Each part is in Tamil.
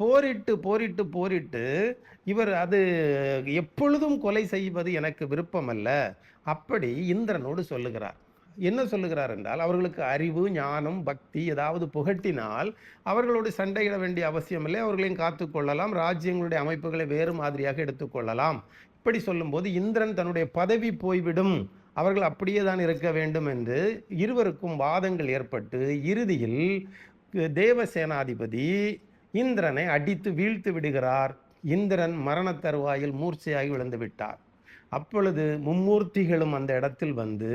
போரிட்டு போரிட்டு போரிட்டு இவர் அது எப்பொழுதும் கொலை செய்வது எனக்கு விருப்பமல்ல. அப்படி இந்திரனோடு சொல்லுகிறார். என்ன சொல்லுகிறார் என்றால் அவர்களுக்கு அறிவு ஞானம் பக்தி ஏதாவது புகட்டினால் அவர்களோடு சண்டையிட வேண்டிய அவசியமில்லை. அவர்களையும் காத்துக்கொள்ளலாம் ராஜ்யங்களுடைய அமைப்புகளை வேறு மாதிரியாக எடுத்துக்கொள்ளலாம் இப்படி சொல்லும்போது இந்திரன் தன்னுடைய பதவி போய்விடும். அவர்கள் அப்படியே தான் இருக்க வேண்டும் என்று இருவருக்கும் வாதங்கள் ஏற்பட்டு இறுதியில் தேவசேனாதிபதி இந்திரனை அடித்து வீழ்த்து விடுகிறார். இந்திரன் மரண தருவாயில் மூர்ச்சையாகி விழுந்து விட்டார். அப்பொழுது மும்மூர்த்திகளும் அந்த இடத்தில் வந்து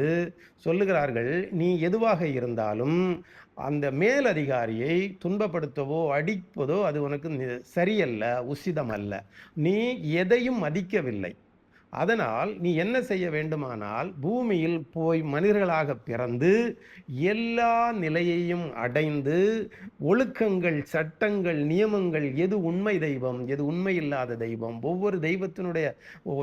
சொல்லுகிறார்கள் நீ எதுவாக இருந்தாலும் அந்த மேலதிகாரியை துன்பப்படுத்தவோ அடிப்பதோ அது உனக்கு நி- சரியல்ல உசிதம் அல்ல நீ எதையும் மதிக்கவில்லை. அதனால் நீ என்ன செய்ய வேண்டுமானால் பூமியில் போய் மனிதர்களாக பிறந்து எல்லா நிலையையும் அடைந்து ஒழுக்கங்கள் சட்டங்கள் நியமங்கள் எது உண்மை தெய்வம் எது உண்மை இல்லாத தெய்வம் ஒவ்வொரு தெய்வத்தினுடைய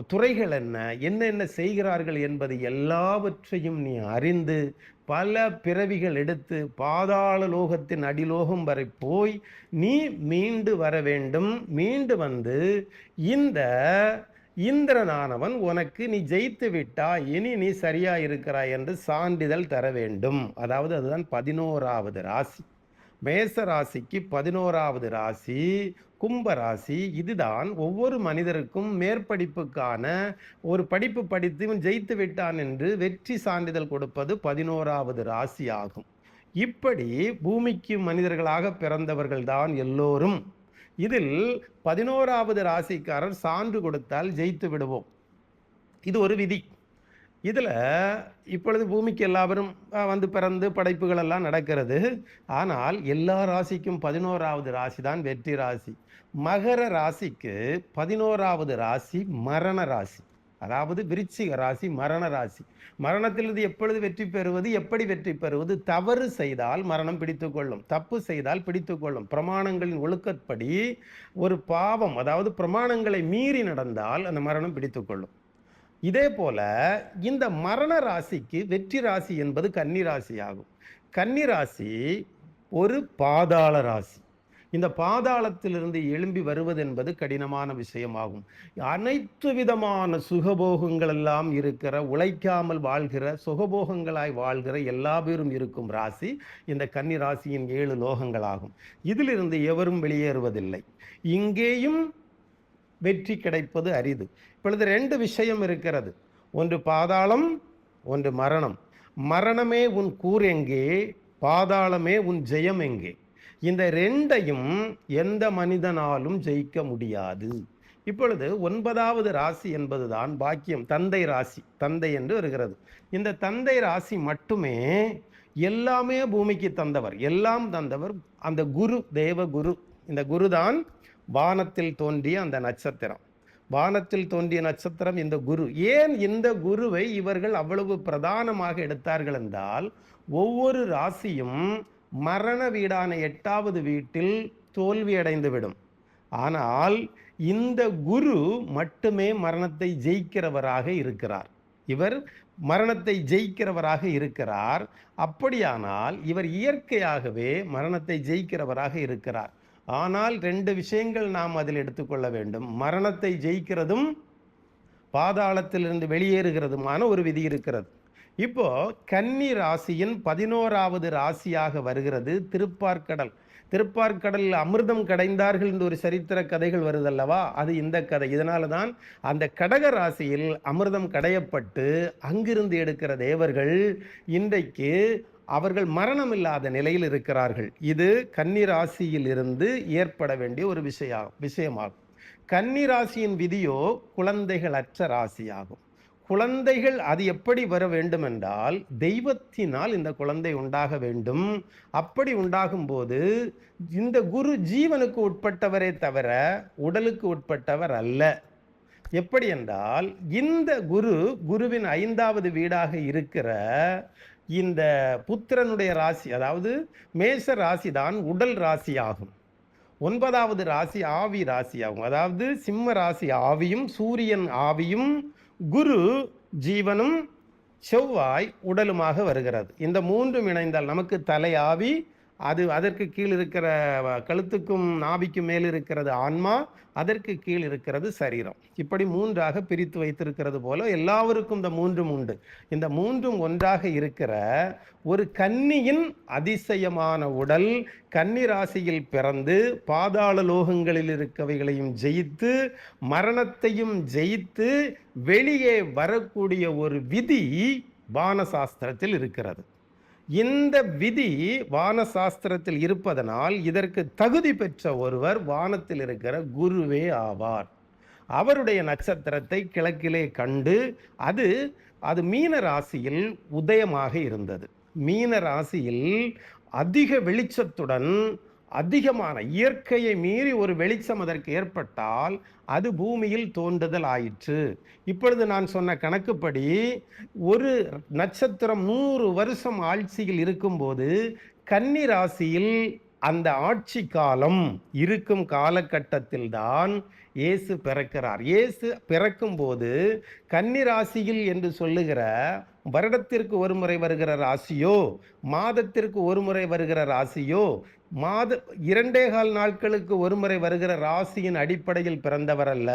துறைகள் என்ன என்னென்ன செய்கிறார்கள் என்பது எல்லாவற்றையும் நீ அறிந்து பல பிறவிகள் எடுத்து பாதாள லோகத்தின் அடிலோகம் வரை போய் நீ மீண்டு வர வேண்டும். மீண்டு வந்து இந்த இந்திரனானவன் உனக்கு நீ ஜெயித்து விட்டா இனி நீ சரியா இருக்கிறாய் என்று சான்றிதழ் தர வேண்டும். அதாவது அதுதான் பதினோராவது ராசி. மேச ராசிக்கு பதினோராவது ராசி கும்ப ராசி இதுதான் ஒவ்வொரு மனிதருக்கும் மேற்படிப்புக்கான ஒரு படிப்பு படித்து இவன் ஜெயித்து விட்டான் என்று வெற்றி சான்றிதழ் கொடுப்பது பதினோராவது ராசி ஆகும் இப்படி பூமிக்கு மனிதர்களாக பிறந்தவர்கள் தான் எல்லோரும். இதில் பதினோராவது ராசிக்காரர் சான்று கொடுத்தால் ஜெயித்து விடுவோம். இது ஒரு விதி. இதில் இப்பொழுது பூமிக்கு எல்லாரும் வந்து பிறந்து படைப்புகள் எல்லாம் நடக்கிறது. ஆனால் எல்லா ராசிக்கும் பதினோராவது ராசி தான் வெற்றி ராசி. மகர ராசிக்கு பதினோராவது ராசி மரண ராசி. அதாவது விருச்சிக ராசி மரண ராசி. மரணத்திலிருந்து எப்பொழுது வெற்றி பெறுவது எப்படி வெற்றி பெறுவது? தவறு செய்தால் மரணம் பிடித்து கொள்ளும் தப்பு செய்தால் பிடித்து கொள்ளும் பிரமாணங்களின் ஒழுக்கப்படி ஒரு பாவம் அதாவது பிரமாணங்களை மீறி நடந்தால் அந்த மரணம் பிடித்து கொள்ளும் இதே போல இந்த மரண ராசிக்கு வெற்றி ராசி என்பது கன்னி ராசி ஆகும் கன்னி ராசி ஒரு பாதாள ராசி. இந்த பாதாளத்திலிருந்து எழும்பி வருவது என்பது கடினமான விஷயமாகும். அனைத்து விதமான சுகபோகங்கள் எல்லாம் இருக்கிற உழைக்காமல் வாழ்கிற சுகபோகங்களாய் வாழ்கிற எல்லா பேரும் இருக்கும் ராசி இந்த கன்னி ராசியின் ஏழு லோகங்களாகும். இதிலிருந்து எவரும் வெளியேறுவதில்லை. இங்கேயும் வெற்றி கிடைப்பது அரிது. இப்பொழுது ரெண்டு விஷயம் இருக்கிறது. ஒன்று பாதாளம் ஒன்று மரணம். மரணமே உன் கூர் எங்கே? பாதாளமே உன் ஜெயம் எங்கே? இந்த ரெண்டையும் எந்த மனிதனாலும் ஜெயிக்க முடியாது. இப்பொழுது ஒன்பதாவது ராசி என்பதுதான் பாக்கியம். தந்தை ராசி. தந்தை என்று வருகிறது. இந்த தந்தை ராசி மட்டுமே எல்லாமே பூமிக்கு தந்தவர். எல்லாம் தந்தவர். அந்த குரு தேவ குரு. இந்த குருதான் வானத்தில் தோன்றிய அந்த நட்சத்திரம். வானத்தில் தோன்றிய நட்சத்திரம் இந்த குரு. ஏன் இந்த குருவை இவர்கள் அவ்வளவு பிரதானமாக எடுத்தார்கள் என்றால் ஒவ்வொரு ராசியும் மரண வீடான எட்டாவது வீட்டில் தோல்வி அடைந்து விடும் ஆனால் இந்த குரு மட்டுமே மரணத்தை ஜெயிக்கிறவராக இருக்கிறார். இவர் மரணத்தை ஜெயிக்கிறவராக இருக்கிறார். அப்படியானால் இவர் இயற்கையாகவே மரணத்தை ஜெயிக்கிறவராக இருக்கிறார். ஆனால் ரெண்டு விஷயங்கள் நாம் அதில் எடுத்துக்கொள்ள வேண்டும். மரணத்தை ஜெயிக்கிறதும் பாதாளத்திலிருந்து வெளியேறுகிறதுமான ஒரு விதி இருக்கிறது. இப்போ கன்னி ராசியின் பதினோராவது ராசியாக வருகிறது திருப்பார்க்கடல் திருப்பார்க்கடலில் அமிர்தம் கடைந்தார்கள் என்று ஒரு சரித்திர கதைகள் வருதல்லவா? அது இந்த கதை. இதனால தான் அந்த கடக ராசியில் அமிர்தம் கடையப்பட்டு அங்கிருந்து எடுக்கிற தேவர்கள் இன்றைக்கு அவர்கள் மரணம் இல்லாத நிலையில் இருக்கிறார்கள். இது கன்னி ராசியில் இருந்து ஏற்பட வேண்டிய ஒரு விஷய விஷயமாகும். கன்னி ராசியின் விதியோ குழந்தைகள் அற்ற ராசியாகும். குழந்தைகள் அது எப்படி வர வேண்டும் என்றால் தெய்வத்தினால் இந்த குழந்தை உண்டாக வேண்டும். அப்படி உண்டாகும் போது இந்த குரு ஜீவனுக்கு உட்பட்டவரே தவிர உடலுக்கு உட்பட்டவர் அல்ல. எப்படி என்றால் இந்த குரு குருவின் ஐந்தாவது வீடாக இருக்கிற இந்த புத்திரனுடைய ராசி அதாவது மேஷ ராசி தான் உடல் ராசி ஆகும் ஒன்பதாவது ராசி ஆவி ராசி ஆகும் அதாவது சிம்ம ராசி ஆவியும் சூரியன் ஆவியும் குரு ஜீவனும் செவ்வாய் உடலுமாக வருகிறது. இந்த மூன்றும் இணைந்தால் நமக்கு தலையாவி அது அதற்கு கீழ் இருக்கிற கழுத்துக்கும் நாபிக்கும் மேல் இருக்கிறது ஆன்மா அதற்கு கீழ் இருக்கிறது சரீரம். இப்படி மூன்றாக பிரித்து வைத்திருக்கிறது போல எல்லாருக்கும் இந்த மூன்றும் உண்டு. இந்த மூன்றும் ஒன்றாக இருக்கிற ஒரு கன்னியின் அதிசயமான உடல் கன்னி ராசியில் பிறந்து பாதாள லோகங்களில் இருக்கவைகளையும் ஜெயித்து மரணத்தையும் ஜெயித்து வெளியே வரக்கூடிய ஒரு விதி பானசாஸ்திரத்தில் இருக்கிறது. இந்த விதி வானசாஸ்திரத்தில் இருப்பதனால் இதற்கு தகுதி பெற்ற ஒருவர் வானத்தில் இருக்கிற குருவே ஆவார். அவருடைய நட்சத்திரத்தை கிழக்கிலே கண்டு அது அது மீன ராசியில் உதயமாக இருந்தது. மீன ராசியில் அதிக வெளிச்சத்துடன் அதிகமான இயற்கையை மீறி ஒரு வெளிச்சம் அதற்கு ஏற்பட்டால் அது பூமியில் தோன்றுதல் ஆயிற்று. இப்பொழுது நான் சொன்ன கணக்குப்படி ஒரு நட்சத்திரம் நூறு வருஷம் ஆட்சியில் இருக்கும்போது கன்னி ராசியில் அந்த ஆட்சி காலம் இருக்கும் காலகட்டத்தில் தான் இயேசு பிறக்கிறார். இயேசு பிறக்கும்போது கன்னி ராசியில் என்று சொல்லுகிற வருடத்திற்கு ஒரு முறை வருகிற ராசியோ மாதத்திற்கு ஒரு முறை வருகிற ராசியோ மாத இரண்டே கால் நாட்களுக்கு ஒருமுறை வருகிற ராசியின் அடிப்படையில் பிறந்தவர் அல்ல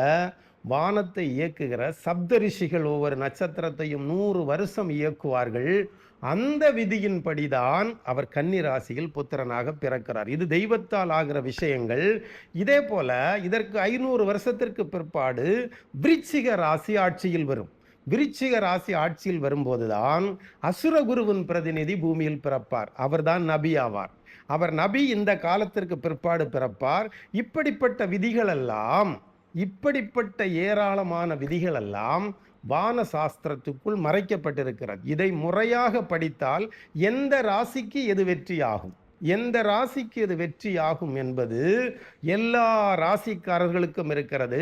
வானத்தை இயக்குகிற சப்த ரிஷிகள் ஒவ்வொரு நட்சத்திரத்தையும் நூறு வருஷம் இயக்குவார்கள். அந்த விதியின்படிதான் அவர் கன்னி ராசியில் புத்திரனாக பிறக்கிறார். இது தெய்வத்தால் ஆகிற விஷயங்கள். இதே போல இதற்கு ஐநூறு வருஷத்திற்கு பிற்பாடு விருச்சிக ராசி ஆட்சியில் வரும். விருச்சிக ராசி ஆட்சியில் வரும்போதுதான் அசுரகுருவின் பிரதிநிதி பூமியில் பிறப்பார். அவர்தான் நபி ஆவார். அவர் நபி இந்த காலத்திற்கு பிற்பாடு பிறப்பார். இப்படிப்பட்ட விதிகளெல்லாம் இப்படிப்பட்ட ஏராளமான விதிகளெல்லாம் வான சாஸ்திரத்துக்குள் மறைக்கப்பட்டிருக்கிறது. இதை முறையாக படித்தால் எந்த ராசிக்கு எது வெற்றியாகும்? எந்த ராசிக்கு இது வெற்றி ஆகும் என்பது எல்லா ராசிக்காரர்களுக்கும் இருக்கிறது.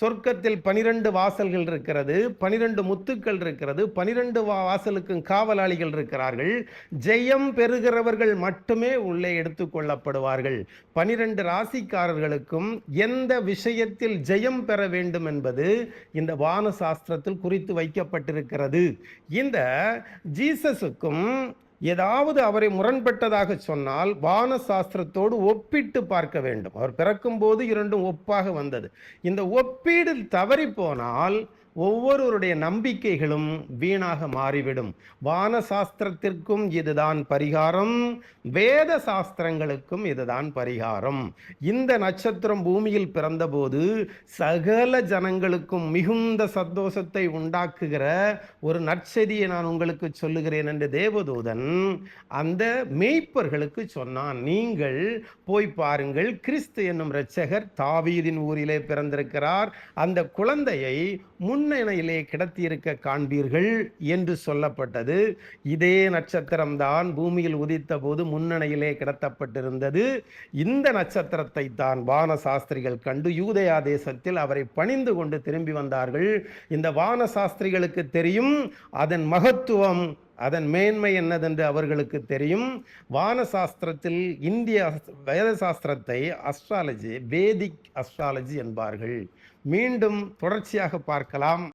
சொர்க்கத்தில் பனிரெண்டு வாசல்கள் இருக்கிறது பனிரெண்டு முத்துக்கள் இருக்கிறது பனிரெண்டு வாசலுக்கும் காவலாளிகள் இருக்கிறார்கள். ஜெயம் பெறுகிறவர்கள் மட்டுமே உள்ளே எடுத்துக்கொள்ளப்படுவார்கள் பனிரெண்டு ராசிக்காரர்களுக்கும் எந்த விஷயத்தில் ஜெயம் பெற வேண்டும் என்பது இந்த வான சாஸ்திரத்தில் குறித்து வைக்கப்பட்டிருக்கிறது. இந்த ஜீசஸுக்கும் ஏதாவது அவரை முரண்பட்டதாக சொன்னால் வான சாஸ்திரத்தோடு ஒப்பிட்டு பார்க்க வேண்டும். அவர் பிறக்கும்போது இரண்டும் ஒப்பாக வந்தது. இந்த ஒப்பீடு தவறி போனால் ஒவ்வொருவருடைய நம்பிக்கைகளும் வீணாக மாறிவிடும். வான சாஸ்திரத்திற்கும் இதுதான் பரிகாரம் வேத சாஸ்திரங்களுக்கும் இதுதான் பரிகாரம். இந்த நட்சத்திரம் பூமியில் பிறந்தபோது சகல ஜனங்களுக்கும் மிகுந்த சந்தோஷத்தை உண்டாக்குகிற ஒரு நற்செய்தியை நான் உங்களுக்கு சொல்லுகிறேன் என்று தேவதூதன் அந்த மேய்ப்பர்களுக்கு சொன்னான். நீங்கள் போய் பாருங்கள் கிறிஸ்து என்னும் இரட்சகர் தாவீதின் ஊரிலே பிறந்திருக்கிறார். அந்த குழந்தையை முன் முன்னணியிலே கிடத்தியிருக்க காண்பீர்கள் என்று சொல்லப்பட்டது. இதே நட்சத்திரம்தான் பூமியில் உதித்த போது முன்னணியிலே கிடத்தப்பட்டிருந்தது. இந்த நட்சத்திரத்தை தான் வான சாஸ்திரிகள் கண்டு யூதயா தேசத்தில் அவரை பணிந்து கொண்டு திரும்பி வந்தார்கள். இந்த வான சாஸ்திரிகளுக்கு தெரியும் அதன் மகத்துவம் அதன் மேன்மை என்னதென்று அவர்களுக்கு தெரியும். வான சாஸ்திரத்தில் இந்திய வேத சாஸ்திரத்தை அஸ்ட்ராலஜி வேதிக் அஸ்ட்ராலஜி என்பார்கள். மீண்டும் தொடர்ச்சியாக பார்க்கலாம்.